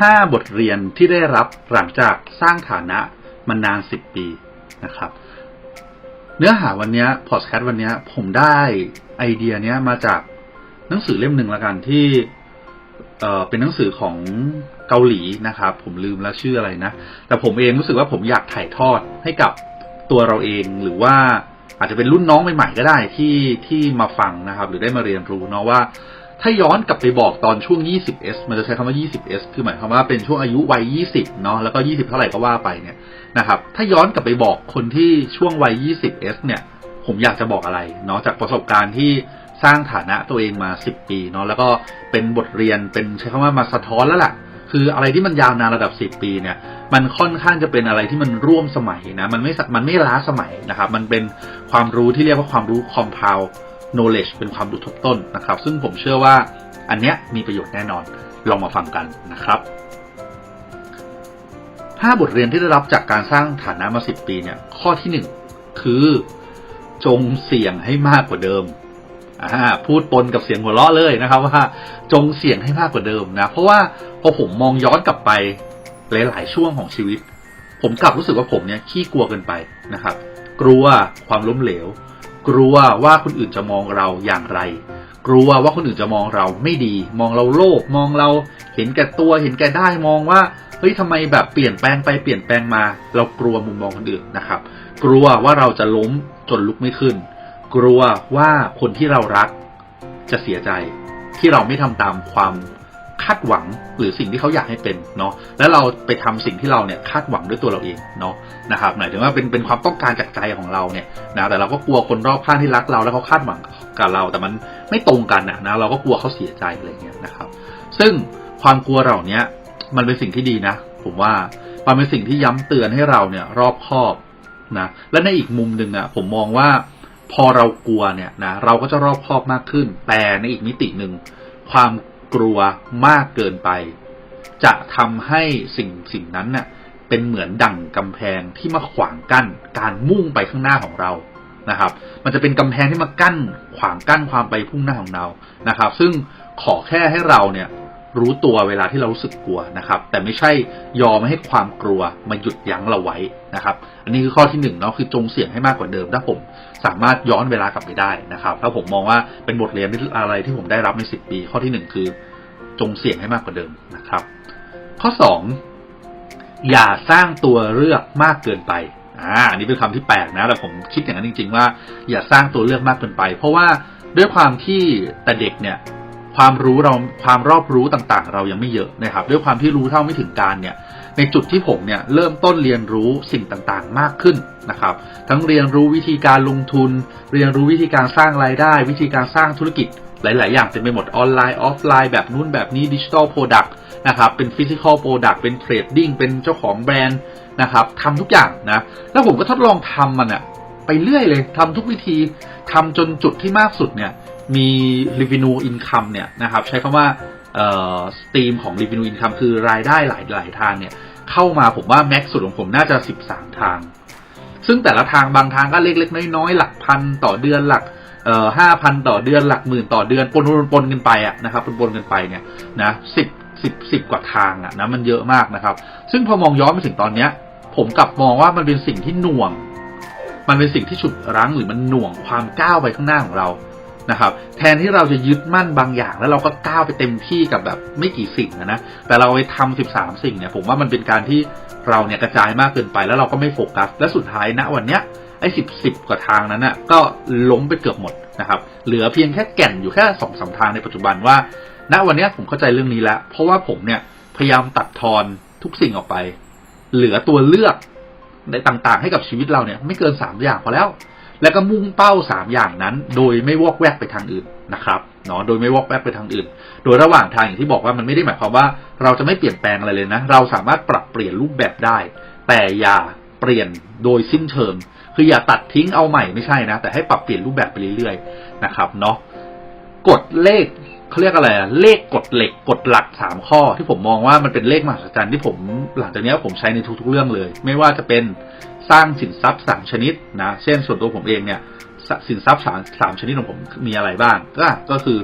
5 บทเรียนที่ได้รับหลังจากสร้างฐานะมานาน 10 ปีนะครับ เนื้อหาวันนี้พอดแคสต์วันนี้ผมได้ไอเดียเนี้ยมาจากหนังสือเล่มหนึ่งละกันที่เออเป็นหนังสือของเกาหลีนะครับ ผมลืมแล้วชื่ออะไรนะ แต่ผมเองรู้สึกว่าผมอยากถ่ายทอดให้กับตัวเราเองหรือว่าอาจจะเป็นรุ่นน้องใหม่ๆก็ได้ที่ที่มาฟังนะครับ หรือได้มาเรียนรู้เนาะว่า ถ้าย้อนกลับไปบอกตอนช่วง 20s มันจะใช้คำว่า 20s คือหมายความว่าเป็นช่วงอายุวัย 20 เนาะ แล้วก็ 20 เท่าไหร่ก็ว่าไปเนี่ยนะครับ ถ้าย้อนกลับไปบอกคนที่ช่วงวัย 20s เนี่ย ผมอยากจะบอกอะไรเนาะจากประสบการณ์ที่สร้างฐานะตัวเองมา 10 ปีเนาะ แล้วก็เป็นบทเรียน เป็นใช้คำว่ามาสะท้อนแล้วล่ะ คืออะไรที่มันยาวนานระดับ 10 ปีเนี่ย มันค่อนข้างจะเป็นอะไรที่มันร่วมสมัยนะ มันไม่สมันไม่ล้าสมัยนะครับ มันเป็นความรู้ที่เรียกว่าความรู้ compound knowledge เป็นความรู้ทบต้นนะครับ ซึ่งผมเชื่อว่าอันเนี้ยมีประโยชน์แน่นอนลองมาฟังกันนะครับห้าบทเรียนที่ได้รับจากการสร้างฐานะมา10ปีเนี่ย ข้อที่หนึ่งคือจงเสี่ยงให้มากกว่าเดิมพูดปนกับเสียงหัวเราะเลยนะครับ ว่า จงเสี่ยงให้มากกว่าเดิมนะ เพราะว่าพอผมมองย้อนกลับไปหลาย ๆ ช่วงของชีวิต ผมกลับรู้สึกว่าผมเนี่ยขี้กลัวเกินไปนะครับ กลัวความล้มเหลว กลัวว่าคนอื่นจะมองเราอย่างไร กลัวว่าคนอื่นจะมองเราไม่ดี มองเราโลภมองเราเห็นแก่ตัวเห็นแก่ได้มองว่าเฮ้ยทำไมแบบเปลี่ยนแปลงไปเปลี่ยนแปลงมา เรากลัวมุมมองคนอื่นนะครับ กลัวว่าเราจะล้มจนลุกไม่ขึ้น กลัวว่าคนที่เรารักจะเสียใจที่เราไม่ทำตามความ คาดหวังหรือสิ่งที่เขาอยากให้เป็นเนาะแล้วเราไปทำสิ่งที่เราเนี่ยคาดหวังด้วยตัวเราเองเนาะนะครับหมายถึงว่าเป็นเป็นความต้องการจากใจของเราเนี่ยนะแต่เราก็กลัวคนรอบข้างที่รักเราแล้วเขาคาดหวังกับเรา แต่มันไม่ตรงกันนะนะเราก็กลัวเขาเสียใจอะไรเงี้ยนะครับ ซึ่งความกลัวเหล่านี้มันเป็นสิ่งที่ดีนะ ผมว่ามันเป็นสิ่งที่ย้ำเตือนให้เราเนี่ย รอบคอบนะและในอีกมุมหนึ่งอะผมมองว่าพอเรากลัวเนี่ยนะเราก็จะรอบคอบมากขึ้น แต่ในอีกมิติหนึ่งความ กลัวมากเกินไป จะทำให้สิ่งสิ่งนั้นเน่ะเป็นเหมือนดั่งกำแพงที่มาขวางกั้นการมุ่งไปข้างหน้าของเรานะครับ มันจะเป็นกำแพงที่มากั้นขวางกั้นความไปพุ่งหน้าของเรานะครับ ซึ่งขอแค่ให้เราเนี่ย รู้ตัวเวลาที่เรารู้สึกกลัวนะครับ แต่ไม่ใช่ยอมให้ความกลัวมาหยุดยั้งเราไว้นะครับ อันนี้คือข้อที่หนึ่งเนาะคือจงเสี่ยงให้มากกว่าเดิม ถ้าผมสามารถย้อนเวลากลับไปได้นะครับถ้าผมมองว่าเป็นบทเรียนอะไรที่ผมได้รับในสิบปี ข้อที่หนึ่งคือ จงเสี่ยงให้มากกว่าเดิมนะครับ ข้อสองอย่าสร้างตัวเลือกมากเกินไปอ่าอันนี้เป็นคำที่แปลกนะแต่ผมคิดอย่างนั้นจริง ๆ ว่าอย่าสร้างตัวเลือกมากเกินไป เพราะว่าด้วยความที่แต่เด็กเนี่ย ความรู้เราความรอบรู้ต่างๆ เรายังไม่เยอะนะครับ ด้วยความที่รู้เท่าไม่ถึงการเนี่ย ในจุดที่ผมเนี่ยเริ่มต้นเรียนรู้สิ่งต่างๆ มากขึ้นนะครับ ทั้งเรียนรู้วิธีการลงทุน เรียนรู้วิธีการสร้างรายได้ วิธีการสร้างธุรกิจหลาย ๆ อย่างเต็มไปหมดออนไลน์ออฟไลน์แบบนู้นแบบนี้ดิจิทัลโปรดักต์นะครับ เป็นฟิสิกอลโปรดักต์เป็นเทรดดิ้งเป็นเจ้าของแบรนด์นะครับทำทุกอย่างนะ แล้วผมก็ทดลองทำมันอะ ไปเรื่อยเลยทำทุกวิธีทำจนจุดที่มากสุดเนี่ยมี revenue income เนี่ยนะครับใช้คำว่าเอ่อสตรีมของ revenue income คือรายได้หลายหลายทางเนี่ยเข้ามาผมว่าแม็กสุดของผมน่าจะ 13 ทาง ซึ่งแต่ละทางบางทางก็เล็กๆน้อยๆหลักพันต่อเดือนหลักเอ่อห้าพันต่อเดือนหลักหมื่นต่อเดือนปนปนๆกันไปอะนะครับปนปนๆกันไปเนี่ยนะสิบสิบสิบกว่าทางอะนะมันเยอะมากนะครับ ซึ่งพอมองย้อนไปถึงตอนเนี้ย ผมกลับมองว่ามันเป็นสิ่งที่หน่วง มันเป็นสิ่งที่ฉุดรั้งหรือมันหน่วงความก้าวไปข้างหน้าของเรานะครับ แทนที่เราจะยึดมั่นบางอย่าง แล้วเราก็ก้าวไปเต็มที่กับแบบไม่กี่สิ่งนะนะแต่เราไปทำสิบสามสิ่งเนี่ย ผมว่ามันเป็นการที่เราเนี่ยกระจายมากเกินไปแล้วเราก็ไม่โฟกัส และสุดท้ายณวันเนี้ยไอ้สิบสิบกว่าทางนั้นน่ะก็ล้มไปเกือบหมดนะครับ เหลือเพียงแค่แก่นอยู่แค่สองสามทางในปัจจุบันว่า ณวันเนี้ยผมเข้าใจเรื่องนี้แล้ว เพราะว่าผมเนี่ยพยายามตัดทอนทุกสิ่งออกไป เหลือตัวเลือก ในต่างๆ ให้กับชีวิตเราเนี่ยไม่เกินสามอย่างพอแล้ว แล้วก็มุ่งเป้าสามอย่างนั้น โดยไม่วอกแวกไปทางอื่นนะครับเนาะโดยไม่วอกแวกไปทางอื่น โดยระหว่างทางอย่างที่บอกว่ามันไม่ได้หมายความว่าเราจะไม่เปลี่ยนแปลงอะไรเลยนะ เราสามารถปรับเปลี่ยนรูปแบบได้ แต่อย่าเปลี่ยนโดยสิ้นเชิงคืออย่าตัดทิ้งเอาใหม่ไม่ใช่นะ แต่ให้ปรับเปลี่ยนรูปแบบไปเรื่อยๆนะครับเนาะกฎเลข เขาเรียกอะไรอะเลขกฎเหล็กกฎหลักสามข้อ ที่ผมมองว่ามันเป็นเลขมหัศจรรย์ที่ผมหลังจากนี้ผมใช้ในทุกๆเรื่องเลย ไม่ว่าจะเป็นสร้างสินทรัพย์สามชนิดนะเช่นส่วนตัวผมเองเนี่ยสินทรัพย์สามสามชนิดของผมมีอะไรบ้างก็ก็คือ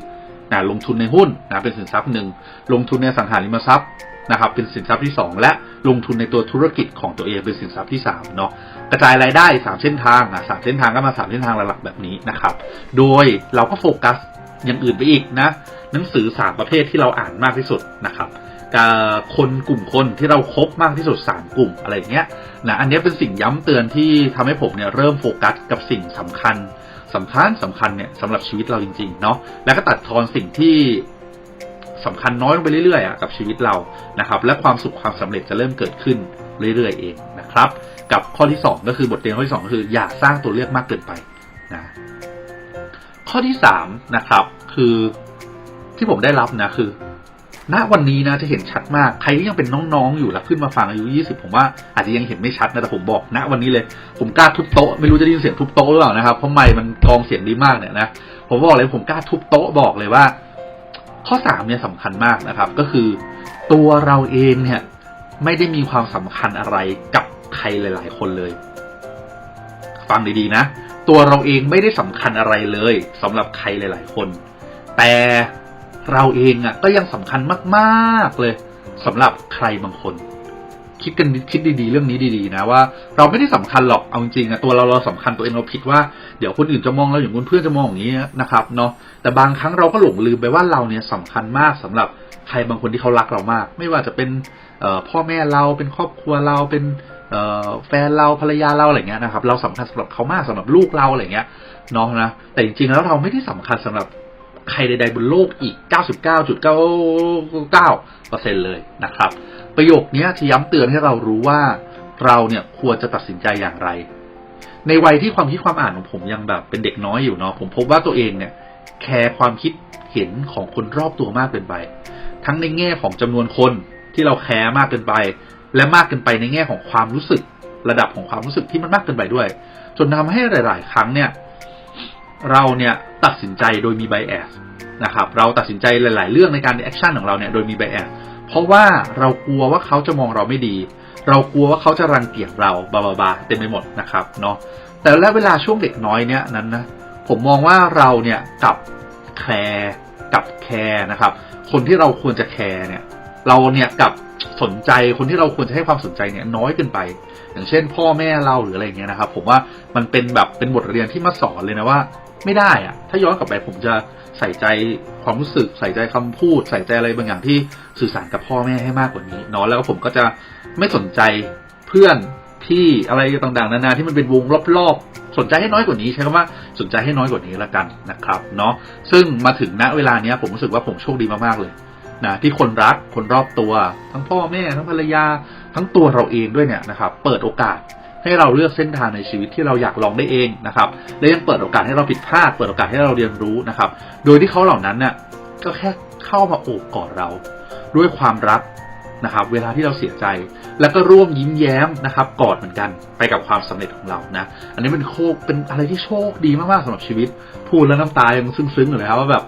นะลงทุนในหุ้นนะเป็นสินทรัพย์หนึ่งลงทุนในสังหาริมทรัพย์นะครับเป็นสินทรัพย์ที่สองและลงทุนในตัวธุรกิจของตัวเองเป็นสินทรัพย์ที่สามเนาะกระจายรายได้สามเส้นทางอะสามเส้นทางก็มาสามเส้นทางหลักๆแบบนี้นะครับ โดยเราก็โฟกัส อย่างอื่นไปอีกนะ หนังสือสามประเภทที่เราอ่านมากที่สุดนะครับคนกลุ่มคนที่เราครบมากที่สุดสามกลุ่มอะไรเงี้ยนะอันนี้เป็นสิ่งย้ำเตือนที่ทำให้ผมเนี่ยเริ่มโฟกัสกับสิ่งสำคัญสำคัญสำคัญเนี่ยสำหรับชีวิตเราจริงๆเนาะแล้วก็ตัดทอนสิ่งที่สำคัญน้อยลงไปเรื่อยๆอะกับชีวิตเรานะครับ และความสุขความสำเร็จจะเริ่มเกิดขึ้นเรื่อยๆเองนะครับ กับข้อที่สองก็คือบทเรียนข้อที่สองคืออย่าสร้างตัวเลือกมากเกินไป ข้อที่สามนะครับ คือที่ผมได้รับนะคือ ณวันนี้นะจะเห็นชัดมาก ใครที่ยังเป็นน้องๆอยู่แล้วขึ้นมาฟังอายุยี่สิบผมว่าอาจจะยังเห็นไม่ชัดนะแต่ผมบอกณวันนี้เลย ผมกล้าทุบโต๊ะไม่รู้จะได้ยินเสียงทุบโต๊ะหรือเปล่านะครับเพราะไมค์มันกรองเสียงดีมากเนี่ยนะผมบอกเลยผมกล้าทุบโต๊ะบอกเลยว่า ข้อสามเนี่ยสำคัญมากนะครับ ก็คือ ตัวเราเองเนี่ย ไม่ได้มีความสำคัญอะไรกับใครหลาย ๆ คนเลย ฟังดีๆนะ ตัวเราเองไม่ได้สำคัญอะไรเลยสำหรับใครหลาย ๆ คน แต่เราเองอะก็ยังสำคัญมากๆเลยสำหรับใครบางคน คิดกันคิดดีๆ เรื่องนี้ดีๆ นะว่า เราไม่ได้สำคัญหรอกเอาจริงๆอะตัวเราเราสำคัญตัวเองเราผิดว่าเดี๋ยวคนอื่นจะมองเราอย่างคนเพื่อนจะมองอย่างนี้นะครับเนาะแต่บางครั้งเราก็หลงลืมไปว่าเราเนี่ยสำคัญมากสำหรับใครบางคนที่เขารักเรามาก ไม่ว่าจะเป็นพ่อแม่เราเป็นครอบครัวเราเป็น แฟนเราภรรยาเราอะไรเงี้ยนะครับ เราสำคัญสำหรับเขามากสำหรับลูกเราอะไรเงี้ยเนาะนะแต่จริงๆแล้วเราไม่ได้สำคัญสำหรับใครใดๆบนโลกอีก 99.99%เลยนะครับ ประโยคนี้ที่ย้ำเตือนให้เรารู้ว่าเราเนี่ยควรจะตัดสินใจอย่างไร ในวัยที่ความคิดความอ่านของผมยังแบบเป็นเด็กน้อยอยู่เนาะผมพบว่าตัวเองเนี่ยแคร์ความคิดเห็นของคนรอบตัวมากเกินไป ทั้งในแง่ของจำนวนคนที่เราแคร์มากเกินไป และมากเกินไปในแง่ของความรู้สึก ระดับของความรู้สึกที่มันมากเกินไปด้วย จนทำให้หลาย ๆ ครั้งเนี่ย เราเนี่ยตัดสินใจโดยมีไบแอสนะครับ เราตัดสินใจหลาย ๆ เรื่องในการแอคชั่นของเราเนี่ยโดยมีไบแอสเพราะว่าเรากลัวว่าเขาจะมองเราไม่ดี เรากลัวว่าเขาจะรังเกียจเราบาบาบาเต็มไปหมดนะครับเนาะแต่และเวลาช่วงเด็กน้อยเนี่ยนั้นนะผมมองว่าเราเนี่ยกับแคร์กับแคร์นะครับ คนที่เราควรจะแคร์เนี่ย เราเนี่ยกับ สนใจคนที่เราควรจะให้ความสนใจเนี่ยน้อยเกินไป อย่างเช่น พ่อแม่เราหรืออะไรเงี้ยนะครับ ผมว่ามันเป็นแบบเป็นบทเรียนที่มาสอนเลยนะว่า ไม่ได้อะถ้าย้อนกลับไปผมจะใส่ใจความรู้สึก ใส่ใจคำพูด ใส่ใจอะไรบางอย่างที่สื่อสารกับพ่อแม่ให้มากกว่านี้เนาะแล้วก็ผมก็จะไม่สนใจเพื่อนที่อะไรต่างๆนานาที่มันเป็นวงรอบๆ สนใจให้น้อยกว่านี้ใช้คำว่าสนใจให้น้อยกว่านี้ละกันนะครับเนาะซึ่งมาถึงณเวลาเนี้ยผมรู้สึกว่าผมโชคดีมากๆเลย นะที่คนรักคนรอบตัว ทั้งพ่อแม่ทั้งภรรยา ทั้งตัวเราเองด้วยเนี่ยนะครับ เปิดโอกาสให้เราเลือกเส้นทางในชีวิตที่เราอยากลองได้เองนะครับ และยังเปิดโอกาสให้เราผิดพลาด เปิดโอกาสให้เราเรียนรู้นะครับ โดยที่เขาเหล่านั้นเนี่ยก็แค่เข้ามาโอบกอดเรา ด้วยความรักนะครับ เวลาที่เราเสียใจ แล้วก็ร่วมยิ้มแย้มนะครับ กอดเหมือนกันไปกับความสำเร็จของเรานะ อันนี้เป็นโคกเป็นอะไรที่โชคดีมากๆสำหรับชีวิต พูดแล้วน้ำตายังซึ้งๆอยู่เลยครับว่าแบบ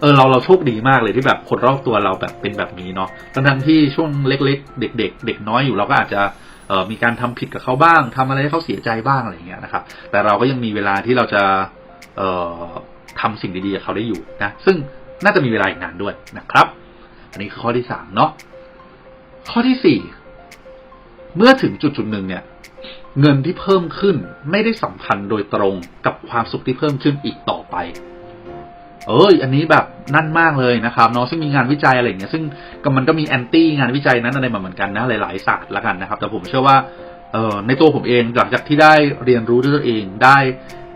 เออเราเราโชคดีมากเลยที่แบบคนรอบตัวเราแบบเป็นแบบนี้เนาะทั้งทั้งที่ช่วงเล็ก ๆ เด็ก ๆ เด็กน้อยอยู่เราก็อาจจะเออมีการทำผิดกับเขาบ้างทำอะไรให้เขาเสียใจบ้างอะไรอย่างเงี้ยนะครับ แต่เราก็ยังมีเวลาที่เราจะเอ่อทำสิ่งดีๆกับเขาได้อยู่นะ ซึ่งน่าจะมีเวลาอีกนานด้วยนะครับ อันนี้คือข้อที่สามเนาะข้อที่สี่เมื่อถึงจุดจุดๆหนึ่งเนี่ย เงินที่เพิ่มขึ้นไม่ได้สัมพันธ์โดยตรงกับความสุขที่เพิ่มขึ้นอีกต่อไป เอ้ยอันนี้แบบนั่นมากเลยนะครับเนาะซึ่งมีงานวิจัยอะไรอย่างเงี้ยซึ่งก็มันก็มีแอนตี้งานวิจัยนั้นอะไรมาเหมือนกันนะหลายๆศาสตร์ละกันนะครับ แต่ผมเชื่อว่าเออในตัวผมเองหลังจากที่ได้เรียนรู้ด้วยตัวเองได้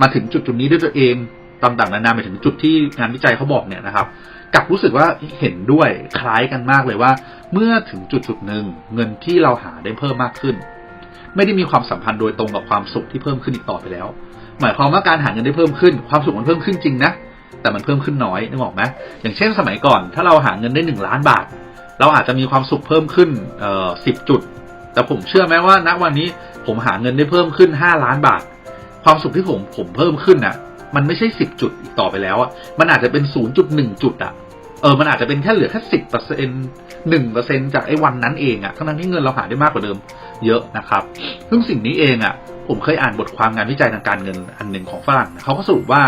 มาถึงจุดจุดนี้ด้วยตัวเองต่างๆนานาไปถึงจุดที่งานวิจัยเขาบอกเนี่ยนะครับกลับรู้สึกว่าเห็นด้วยคล้ายกันมากเลยว่า เมื่อถึงจุดจุดหนึ่งเงินที่เราหาได้เพิ่มมากขึ้น ไม่ได้มีความสัมพันธ์โดยตรงกับความสุขที่เพิ่มขึ้นอีกต่อไปแล้ว หมายความว่าการหาเงินได้เพิ่มขึ้น ความสุขมันเพิ่มขึ้นจริงนะ แต่มันเพิ่มขึ้นน้อยนึกออกไหมอย่างเช่นสมัยก่อน ถ้าเราหาเงินได้หนึ่งล้านบาท เราอาจจะมีความสุขเพิ่มขึ้นเอ่อสิบจุด แต่ผมเชื่อไหมว่าณวันนี้ผมหาเงินได้เพิ่มขึ้นห้าล้านบาท ความสุขที่ผมผมเพิ่มขึ้นน่ะ มันไม่ใช่สิบจุดอีกต่อไปแล้วอะมันอาจจะเป็นศูนย์จุดหนึ่งจุดอะเออมันอาจจะเป็นแค่เหลือแค่สิบเปอร์เซ็นหนึ่งเปอร์เซ็นจากไอ้วันนั้นเองอะทั้งนั้นที่เงินเราหาได้มากกว่าเดิมเยอะนะครับ ซึ่งสิ่งนี้เองอะ ผมเคยอ่านบทความงานวิจัยทางการเงินอันหนึ่งของฝรั่งเขาก็สรุปว่า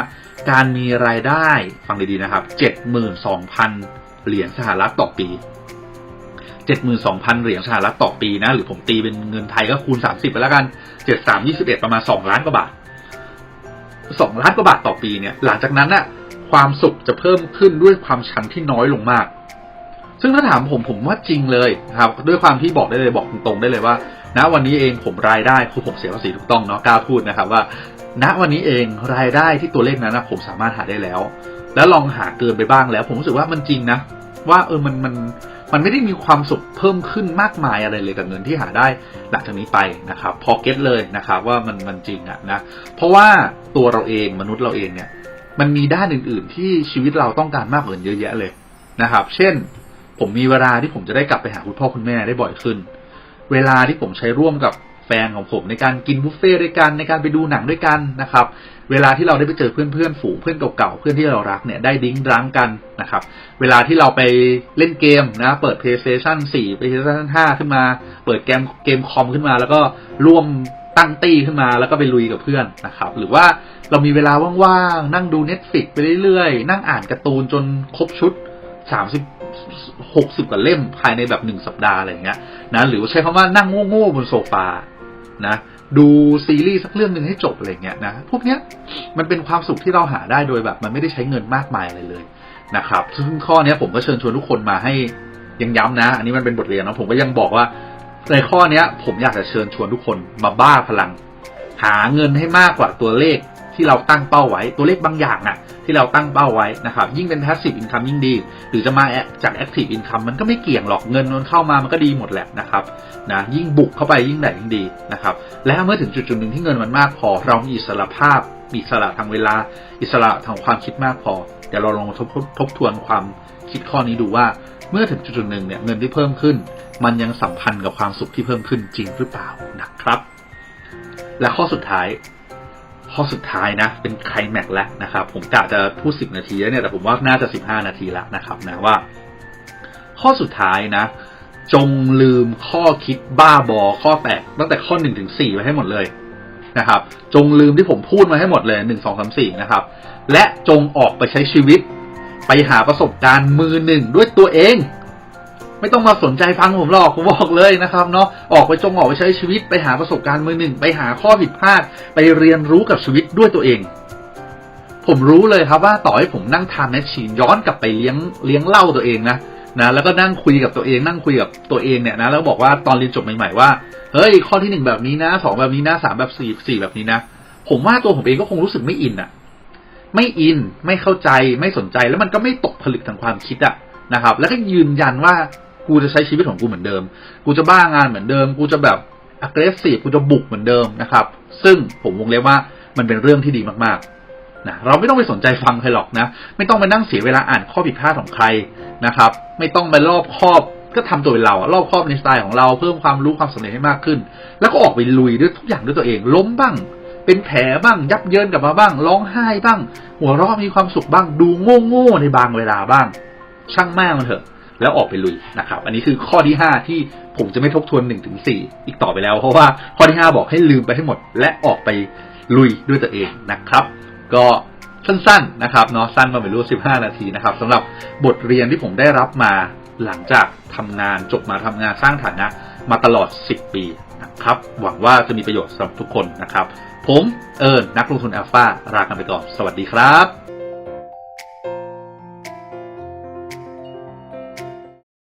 การมีรายได้ฟังดีๆนะครับเจ็ดหมื่นสองพันเหรียญสหรัฐต่อปี 72,000 เหรียญสหรัฐต่อปีนะ หรือผมตีเป็นเงินไทยก็คูณ 30 ไปแล้วกัน 73 21 ประมาณ 2 ล้านกว่าบาท 2 ล้านกว่าบาทต่อปีเนี่ย หลังจากนั้นน่ะ ความสุขจะเพิ่มขึ้นด้วยความชันที่น้อยลงมาก ซึ่งถ้าถามผมผมว่าจริงเลยครับ ด้วยความที่บอกได้เลยบอกตรงๆได้เลยว่าณวันนี้เองผมรายได้คือผมเสียภาษีถูกต้องเนาะกล้าพูดนะครับว่า ณวันนี้เองรายได้ที่ตัวเลขนั้นนะผมสามารถหาได้แล้ว แล้วลองหาเกินไปบ้างแล้ว ผมรู้สึกว่ามันจริงนะ ว่าเออมันมันมันไม่ได้มีความสุขเพิ่มขึ้นมากมายอะไรเลยกับเงินที่หาได้หลังจากนี้ไปนะครับพอเก็ตเลยนะครับว่ามันมันจริงอะนะเพราะว่าตัวเราเองมนุษย์เราเองเนี่ย มันมีด้านอื่น ๆ ที่ชีวิตเราต้องการมากกว่าเงินเยอะแยะเลยนะครับ เช่น ผมมีเวลาที่ผมจะได้กลับไปหาคุณพ่อคุณแม่ได้บ่อยขึ้น เวลาที่ผมใช้ร่วมกับ แฟนของผมในการกินบุฟเฟ่ด้วยกันในการไปดูหนังด้วยกันนะครับ เวลาที่เราได้ไปเจอเพื่อนเพื่อนๆฝูงเพื่อนเก่าๆเพื่อนที่เรารักเนี่ยได้ดิ้งรั้งกันนะครับ เวลาที่เราไปเล่นเกมนะ เปิด PlayStation 4 PlayStation 5 ขึ้นมา เปิดเกมเกมคอมขึ้นมา แล้วก็ร่วมตั้งตี้ขึ้นมาแล้วก็ไปลุยกับเพื่อนนะครับ หรือว่าเรามีเวลาว่างๆนั่งดู Netflix ไปเรื่อยๆ นั่งอ่านการ์ตูนจนครบชุด30 60กว่าเล่มภายในแบบหนึ่งสัปดาห์อะไรอย่างเงี้ยนะหรือว่าใช้คำว่านั่งโง่ๆบนโซฟา นะดูซีรีส์สักเรื่องหนึ่งให้จบอะไรเงี้ยนะพวกเนี้ยมันเป็นความสุขที่เราหาได้โดยแบบ มันไม่ได้ใช้เงินมากมายอะไรเลยนะครับซึ่งข้อเนี้ยผมก็เชิญชวนทุกคนมาให้ยังย้ำนะ อันนี้มันเป็นบทเรียนนะผมก็ยังบอกว่า ในข้อเนี้ย ผมอยากจะเชิญชวนทุกคนมาบ้าพลัง หาเงินให้มากกว่าตัวเลข ที่เราตั้งเป้าไว้ตัวเลขบางอย่างอะที่เราตั้งเป้าไว้นะครับ ยิ่งเป็น passive income ยิ่งดี หรือจะมาจาก active income มันก็ไม่เกี่ยงหรอกเงินมันเข้ามามันก็ดีหมดแหละนะครับนะยิ่งบุกเข้าไปยิ่งได้ยิ่งดีนะครับและเมื่อถึงจุดจุดหนึ่งที่เงินมันมากพอ เรามีอิสระภาพมีอิสระทางเวลา อิสระทางความคิดมากพอเดี๋ยวเราลองทบทบทวนความคิดข้อนี้ดูว่าเมื่อถึงจุดจุดหนึ่งเนี่ยเงินที่เพิ่มขึ้น มันยังสัมพันธ์กับความสุขที่เพิ่มขึ้นจริงหรือเปล่านะครับ และข้อสุดท้าย ข้อสุดท้ายนะ เป็นไคลแม็กแล้วนะครับ ผมกะจะพูดสิบนาทีแล้วเนี่ยแต่ผมว่าน่าจะสิบห้านาทีแล้วนะครับนะว่า ข้อสุดท้ายนะ จงลืมข้อคิดบ้าบอข้อแปดตั้งแต่ข้อหนึ่งถึงสี่ไว้ให้หมดเลยนะครับ จงลืมที่ผมพูดมาให้หมดเลยหนึ่งสองสามสี่นะครับ และจงออกไปใช้ชีวิต ไปหาประสบการณ์มือหนึ่งด้วยตัวเอง ไม่ต้องมาสนใจฟังผมหรอกผมบอกเลยนะครับเนาะออกไปจงออกไปใช้ชีวิตไปหาประสบการณ์มือหนึ่ง ไปหาข้อผิดพลาด ไปเรียนรู้กับชีวิตด้วยตัวเอง ผมรู้เลยครับว่าต่อให้ผมนั่งทานแมชชีนย้อนกลับไปเลี้ยงเลี้ยงเล่าตัวเองนะนะแล้วก็นั่งคุยกับตัวเองนั่งคุยกับตัวเองเนี่ยนะแล้วบอกว่าตอนเรียนจบใหม่ๆว่าเฮ้ยข้อที่หนึ่งแบบนี้นะสองแบบนี้นะสามแบบสี่สี่แบบนี้นะผมว่าตัวผมเองก็คงรู้สึกไม่อินอะไม่อินไม่เข้าใจไม่สนใจแล้วมันก็ไม่ตกผลึกทางความคิดอะนะครับ แล้วก็ยืนยันว่า กูจะใช้ชีวิตของกูเหมือนเดิม กูจะบ้างานเหมือนเดิม กูจะแบบ aggressive กูจะบุกเหมือนเดิมนะครับ ซึ่งผมวงเล็บว่ามันเป็นเรื่องที่ดีมากๆนะเราไม่ต้องไปสนใจฟังใครหรอกนะ ไม่ต้องไปนั่งเสียเวลาอ่านข้อผิดพลาดของใครนะครับ ไม่ต้องไปรอบครอบก็ทำตัวเป็นเราอะรอบครอบในสไตล์ของเราเพิ่มความรู้ความสำเร็จให้มากขึ้น แล้วก็ออกไปลุยด้วยทุกอย่างด้วยตัวเอง ล้มบ้าง เป็นแผลบ้าง ยับเยินกลับมาบ้าง ร้องไห้บ้าง หัวเราะมีความสุขบ้าง ดูโง่โง่ๆในบางเวลาบ้าง ช่างแม่งมันเถอะ แล้วออกไปลุยนะครับ อันนี้คือข้อที่ 5 ที่ผมจะไม่ทบทวน1นถึงสอีกต่อไปแล้ว เพราะว่าข้อที่ 5 บอกให้ลืมไปให้หมด และออกไปลุยด้วยตัวเองนะครับ ก็สั้นๆนะครับเนาะสั้นมาไม่รู้ 15 นาทีนะครับสำหรับบทเรียนที่ผมได้รับมาหลังจากทำงานจบมาทำงานสร้างฐานะมาตลอด 10 ปีนะครับหวังว่าจะมีประโยชน์สำหรับทุกคนนะครับ ผมเอิญนักลงทุนอัลฟาลากันไปก่อน สวัสดีครับ